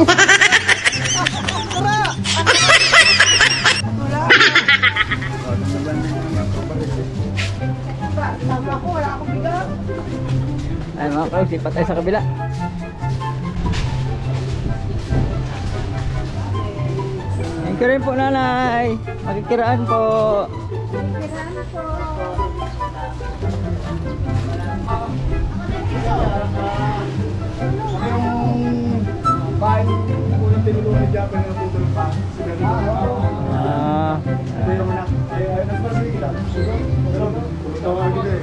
Ay mga kalos, lipat tayo sa kabila. Thank you rin po nanay. Makikiraan po. Kailangan po. Yung ng tinulungan ni Japan ng tutulong pa. Ang Ah, Ito yung anak. Ay, ay, nasa sige kita. Pero, tawagin eh.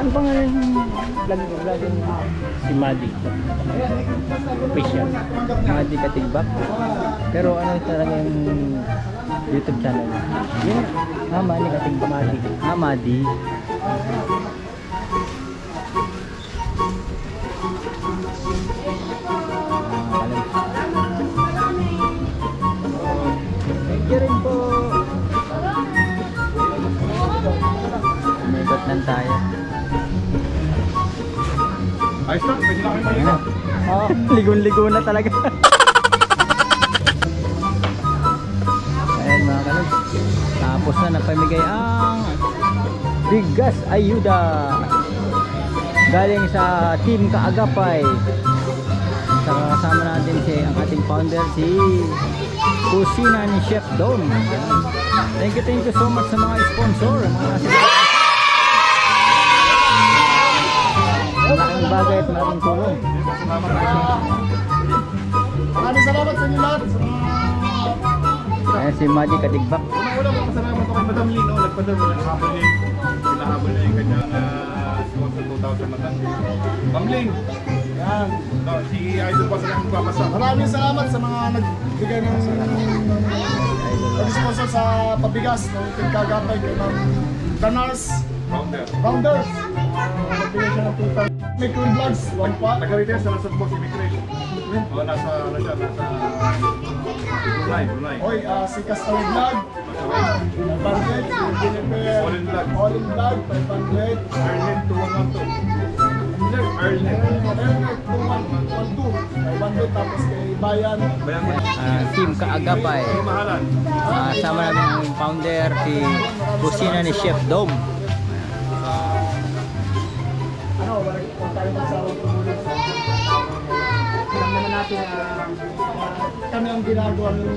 ano bang ano yung vlog vlog yung si Madi? Official. Madi Katigbak. Pero ano talaga yung YouTube channel? Yun. Ah, Madi Katigbak. Madi. Ah, Madi. Ah, alam. Thank you rin po. Umikot lang tayo. Ayos lang, pwede na kayo maligo. Oh, ligon-ligo na talaga. Napamigay ang bigas ayuda. Galing sa Team Kaagapay. Saka kasama natin si ang ating founder si Kusina ni Chef. Ayan. Thank you, thank you so much sa mga sponsor. Mga Malaking bagay at malaking tulong. Maraming salamat sa inyo lahat. Ayan si Maji Katigbak. Unang-una, magpasalamat ako kay Madam Lin. No? Nagpadala, naghabol niya. Pinahabol niya yung kanyang uh, sponsor 2000 matan. Ma'am Lin. Yan. No, si Idol pa sa kanyang magpapasa. Maraming salamat sa mga nagbigay ng nag-sponsor sa pabigas ng Tingkagapay kay Ma'am Danars. Founder. Founders. Uh, nagbigay siya ng 2,000. May Cool Vlogs, one pa. Nag-retest sa nasa boss immigration. O nasa, ano siya, nasa. Oy, uh, si Castaway Vlog. 500, si Jennifer. All in Vlog. All in Vlog, 500. Ernet 2112. Ernet. Ernet 2112. 500 tapos kay Bayan. Bayan. Ah, team Kaagapay. Ah, sama namin ang founder si Kusina ni Chef Dom. Ano, wala tayo magsawang natin na ah, kami ang ginagawa ng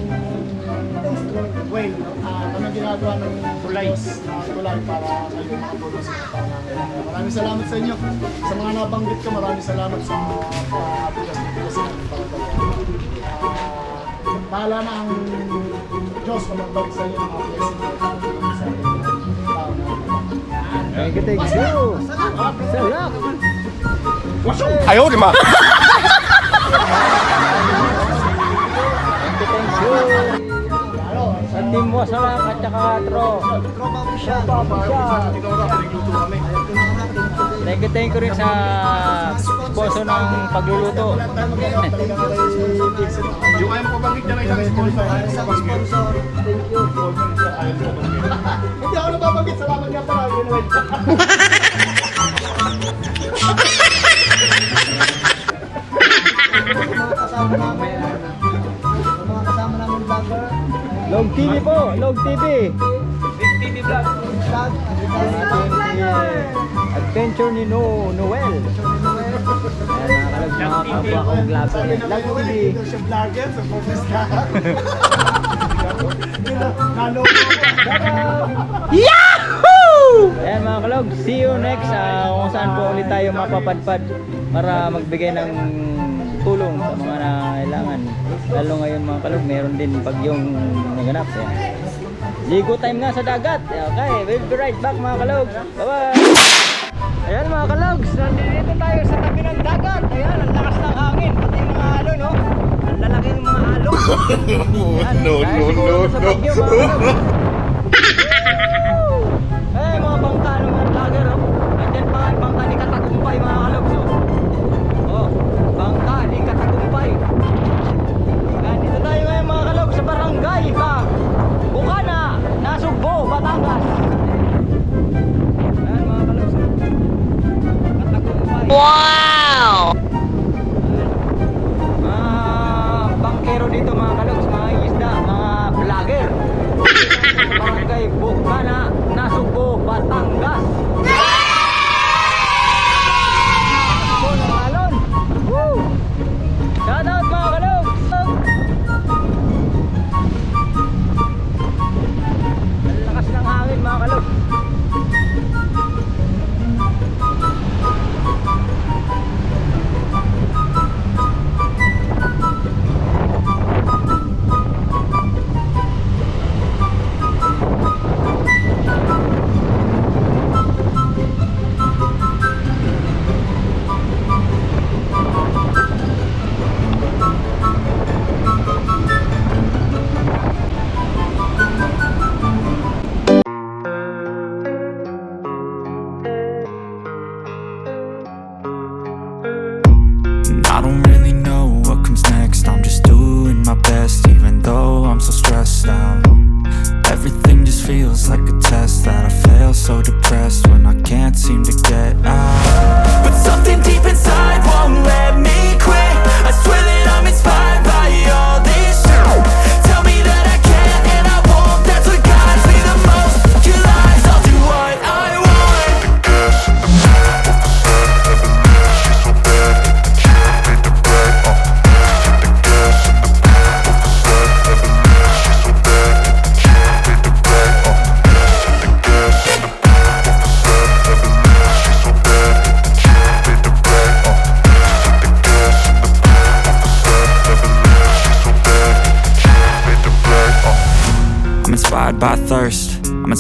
way, no? Ah, kami ang ginagawa ng tulay na tulay para kayo makatulong sa mga namin. Maraming salamat sa inyo. Sa mga nabanggit ko, maraming salamat sa uh, bigas na bigas na para kayo. Ah, bahala na ang Diyos na magbalik sa inyo ng mga blessing sa ating tao na Thank you, thank you. Sarap. 哎呦我的妈！ Wasalak at saka Tro. Thank you, thank you rin sa sponsor ng pagluluto. Yung ayaw mo banggit niya na isang sponsor. Isang sponsor. Thank you. Hindi ako nababanggit. Salamat nga pala. Log TV po, Log TV. Vlog. Adventure ni No Noel. Ayan, nakalag mga kapwa kong yan. Log TV. Ito siya vlogger sa focus ka. Nalo Ayan mga kalog, see you next uh, kung saan po ulit tayo mapapadpad para magbigay ng tulong sa mga nangailangan. Lalo ngayon mga kalog, meron din bagyong naganap. Ayan. Ligo time nga sa dagat. Okay, we'll be right back mga kalog. Bye-bye! Ayan mga kalogs, nandito tayo sa tabi ng dagat. Ayan, ang lakas ng hangin. Pati yung mga halo, no? Ang lalaki ng mga halo. Ayan, No, no, no, sa no. bagyo, mga kalogs. Wow! Mga bangkero dito mga kalogs, mga isda, mga vlogger. Barangay Bukmana, Nasugbo, Batang.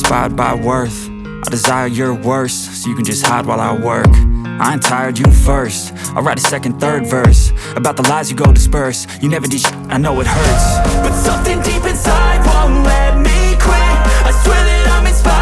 inspired by worth. I desire your worst, so you can just hide while I work. I ain't tired, you first. I'll write a second, third verse about the lies you go disperse. You never did, sh- I know it hurts. But something deep inside won't let me quit. I swear that I'm inspired.